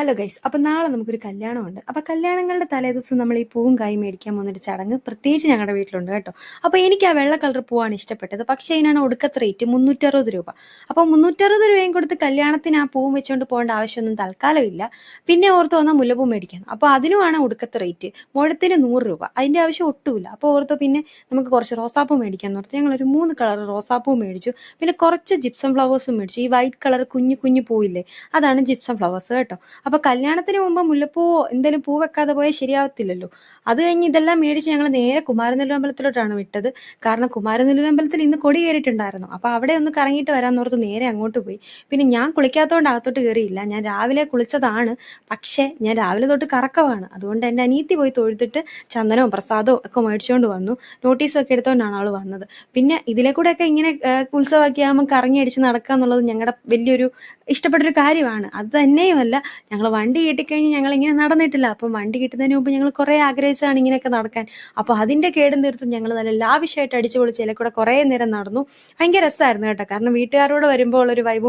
Hello guys അപ്പം നാളെ നമുക്കൊരു കല്യാണമുണ്ട്. അപ്പോൾ കല്യാണങ്ങളുടെ തലേദിവസം നമ്മൾ ഈ പൂവും കായും മേടിക്കാൻ പോകുന്നൊരു ചടങ്ങ് പ്രത്യേകിച്ച് ഞങ്ങളുടെ വീട്ടിലുണ്ട് കേട്ടോ. അപ്പോൾ എനിക്ക് ആ വെള്ള കളർ പൂവാണ് ഇഷ്ടപ്പെട്ടത്. പക്ഷേ ഇതിനാണ് ഒടുക്കത്ത റേറ്റ് മുന്നൂറ്ററുപത് രൂപ. അപ്പോൾ മുന്നൂറ്ററുപത് രൂപയും കൊടുത്ത് കല്യാണത്തിന് ആ പൂവും വെച്ചുകൊണ്ട് പോകേണ്ട ആവശ്യമൊന്നും തൽക്കാലമില്ല. പിന്നെ ഓർത്ത് വന്നാൽ മുല്ലപ്പൂ മേടിക്കാൻ അപ്പോൾ അതിനുമാണ് ഒടുക്കത്ത റേറ്റ്. മുഴത്തിന് നൂറ് രൂപ. അതിന്റെ ആവശ്യം ഒട്ടുമില്ല. അപ്പോൾ ഓർത്ത് പിന്നെ നമുക്ക് കുറച്ച് റോസാപ്പൂ മേടിക്കാൻ ഓർത്ത് ഒരു മൂന്ന് കളർ റോസാപ്പൂ മേടിച്ചു. പിന്നെ കുറച്ച് ജിപ്സം ഫ്ലവേഴ്സും മേടിച്ചു. ഈ വൈറ്റ് കളർ കുഞ്ഞു കുഞ്ഞു പൂവില്ലേ? അതാണ് ജിപ്സം ഫ്ലവേഴ്സ് കേട്ടോ. അപ്പൊ കല്യാണത്തിന് മുമ്പ് മുല്ലപ്പൂ എന്തെങ്കിലും പൂ വെക്കാതെ പോയാൽ ശരിയാവത്തില്ലല്ലോ. അത് കഴിഞ്ഞ് ഇതെല്ലാം മേടിച്ച് ഞങ്ങൾ നേരെ കുമാരനെല്ലൂർ അമ്പലത്തിലോട്ടാണ് വിട്ടത്. കാരണം കുമാരനെല്ലൂർ അമ്പലത്തിൽ ഇന്ന് കൊടി കയറിയിട്ടുണ്ടായിരുന്നു. അപ്പൊ അവിടെ ഒന്ന് കറങ്ങിയിട്ട് വരാന്നോർത്ത് നേരെ അങ്ങോട്ട് പോയി. പിന്നെ ഞാൻ കുളിക്കാത്തതുകൊണ്ട് അകത്തോട്ട് കയറിയില്ല ഞാൻ രാവിലെ കുളിച്ചതാണ്. പക്ഷേ ഞാൻ രാവിലെ തൊട്ട് കറക്കമാണ്. അതുകൊണ്ട് എന്റെ അനീത്തി പോയി തൊഴുത്തിട്ട് ചന്ദനവും പ്രസാദവും ഒക്കെ മേടിച്ചുകൊണ്ട് വന്നു. നോട്ടീസും ഒക്കെ എടുത്തുകൊണ്ടാണ് അവൾ വന്നത്. പിന്നെ ഇതിലെ കൂടെയൊക്കെ ഇങ്ങനെ ഉത്സവമാക്കിയാകുമ്പോൾ കറങ്ങി അടിച്ച് നടക്കുക എന്നുള്ളത് ഞങ്ങളുടെ വലിയൊരു ഇഷ്ടപ്പെട്ടൊരു കാര്യമാണ്. അത് തന്നെയുമല്ല ഞങ്ങൾ വണ്ടി കിട്ടിക്കഴിഞ്ഞ് ഞങ്ങൾ ഇങ്ങനെ നടന്നിട്ടില്ല. അപ്പം വണ്ടി കിട്ടുന്നതിന് മുമ്പ് ഞങ്ങൾ കുറേ ആഗ്രഹിച്ചാണ് ഇങ്ങനെയൊക്കെ നടക്കാൻ. അപ്പോൾ അതിന്റെ കേടും നിർത്തും ഞങ്ങൾ നല്ല ലാവിഷായിട്ട് അടിച്ചു പൊളിച്ച് ഇതിലെ കുറേ നേരം നടന്നു. ഭയങ്കര രസമായിരുന്നു കേട്ടോ. കാരണം വീട്ടുകാരോട് വരുമ്പോൾ ഉള്ളൊരു വൈബും